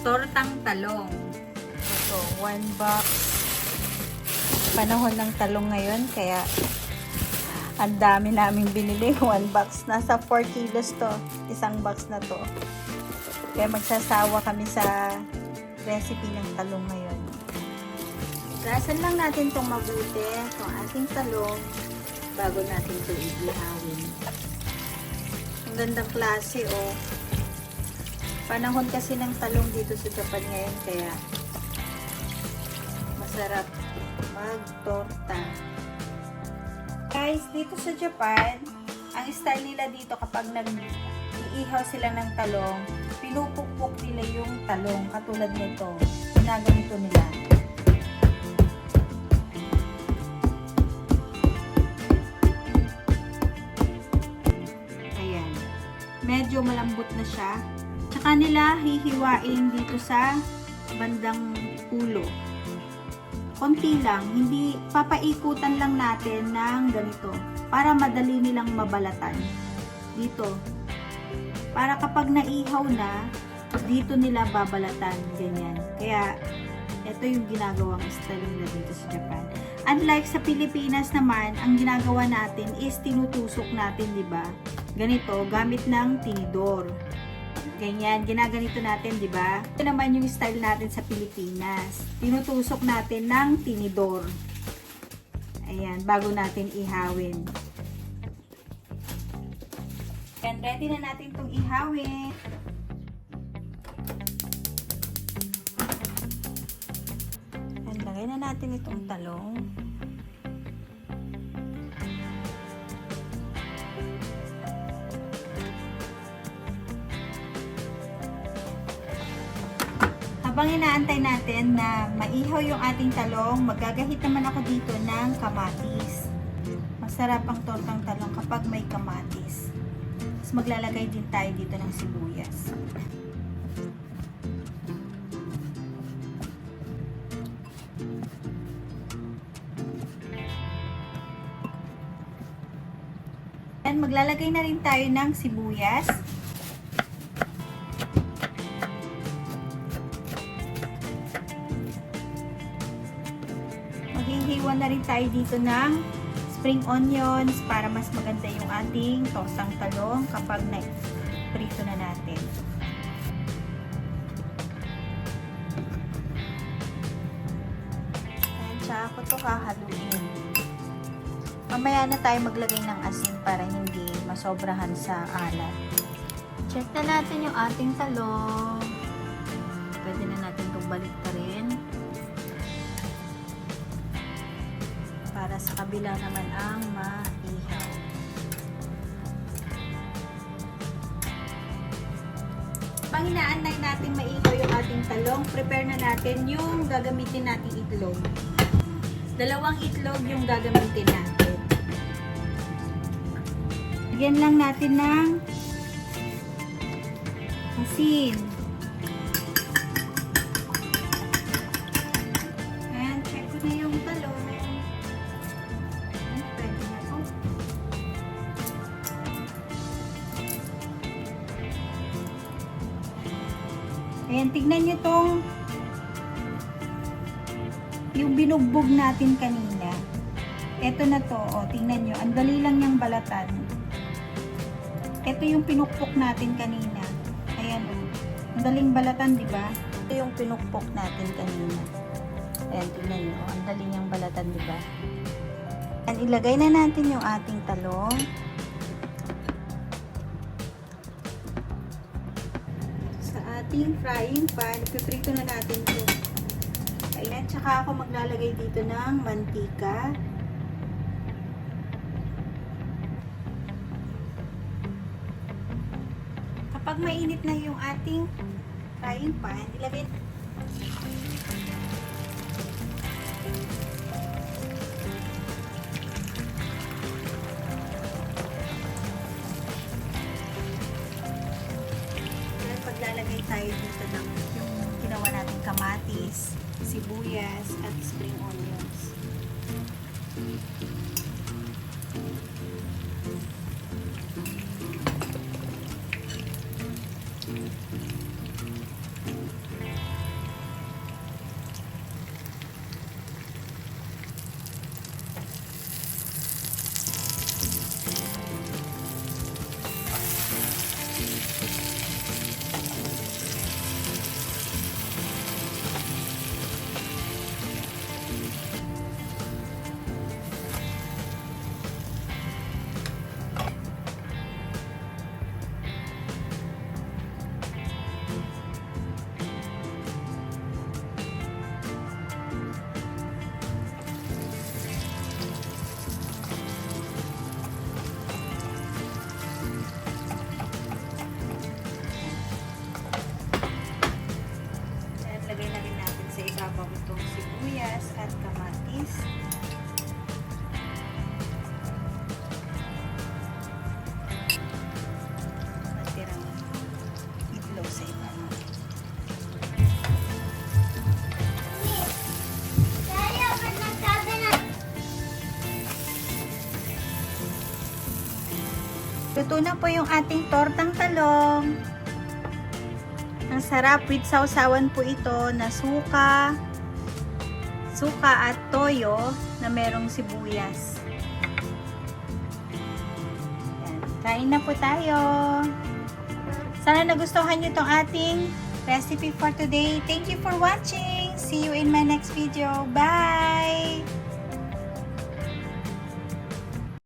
tortang talong. Ito, one box. Panahon ng talong ngayon, kaya ang dami namin binili. One box. Nasa 4 kilos to. Isang box na to. Kaya magsasawa kami sa recipe ng talong ngayon. Gasan lang natin itong mabuti, itong ating talong, bago natin ito ihawin. Ang gandang klase, oh. Panahon kasi ng talong dito sa Japan ngayon, kaya masarap magtorta. Guys, dito sa Japan, ang style nila dito kapag nag-iihaw sila ng talong, pinupukpok nila yung talong katulad nito. Ginaganito nila. Ayan. Medyo malambot na siya. Tsaka nila hihiwain dito sa bandang ulo. Konti lang, hindi papaikutan lang natin ng ganito para madali nilang mabalatan. Dito. Para kapag naihaw na, dito nila babalatan. Ganyan. Kaya, ito yung ginagawang style nila dito sa Japan. Unlike sa Pilipinas naman, ang ginagawa natin is tinutusok natin, di ba? Ganito, gamit ng tinidor. Ganyan, ginaganito natin, di ba? Ito naman yung style natin sa Pilipinas. Tinutusok natin ng tinidor. Ayan, bago natin ihawin. And ready na natin itong ihawin. And lagay na natin itong talong. Habang inaantay natin na maihaw yung ating talong, magagahit naman ako dito ng kamatis. Masarap ang tortang talong kapag may kamatis. Tapos maglalagay din tayo dito ng sibuyas. And maglalagay na rin tayo ng sibuyas. Rin tayo dito ng spring onions para mas maganda yung ating tosang talong kapag na-prito na natin. Ayan, tsaka ko to hahaluin. Mamaya na tayo maglagay ng asin para hindi masobrahan sa alat. Check na natin yung ating talong. Pwede na natin itong balik sa kabila naman ang maihaw. Pang inaantay natin maihaw yung ating talong, prepare na natin yung gagamitin nating itlog. Dalawang itlog yung gagamitin natin. Lagyan lang natin ng asin. Ayan, tignan nyo tong yung binugbog natin kanina. Ito na to, o, tingnan nyo. Ang dali lang niyang balatan. Ito yung pinukpok natin kanina. Ayan, o. Ang daling balatan, di ba? Ito yung pinukpok natin kanina. Ayan, tingnan nyo. Ang dali niyang balatan, di ba? Ayan, ilagay na natin yung ating talong. Ating frying pan, ipiprito na natin ito. Ayan, tsaka ako maglalagay dito ng mantika. Kapag mainit na yung ating frying pan, ilagay tayo dito ng yung ginawa nating kamatis, sibuyas, at spring onions. Ibabaw itong sibuyas at kamatis. Matirang itlog sa ibabaw. Luto na po yung ating tortang talong. Ang sarap with sausawan po ito na suka, suka at toyo na merong sibuyas. Yan. Kain na po tayo. Sana nagustuhan nyo itong ating recipe for today. Thank you for watching. See you in my next video. Bye!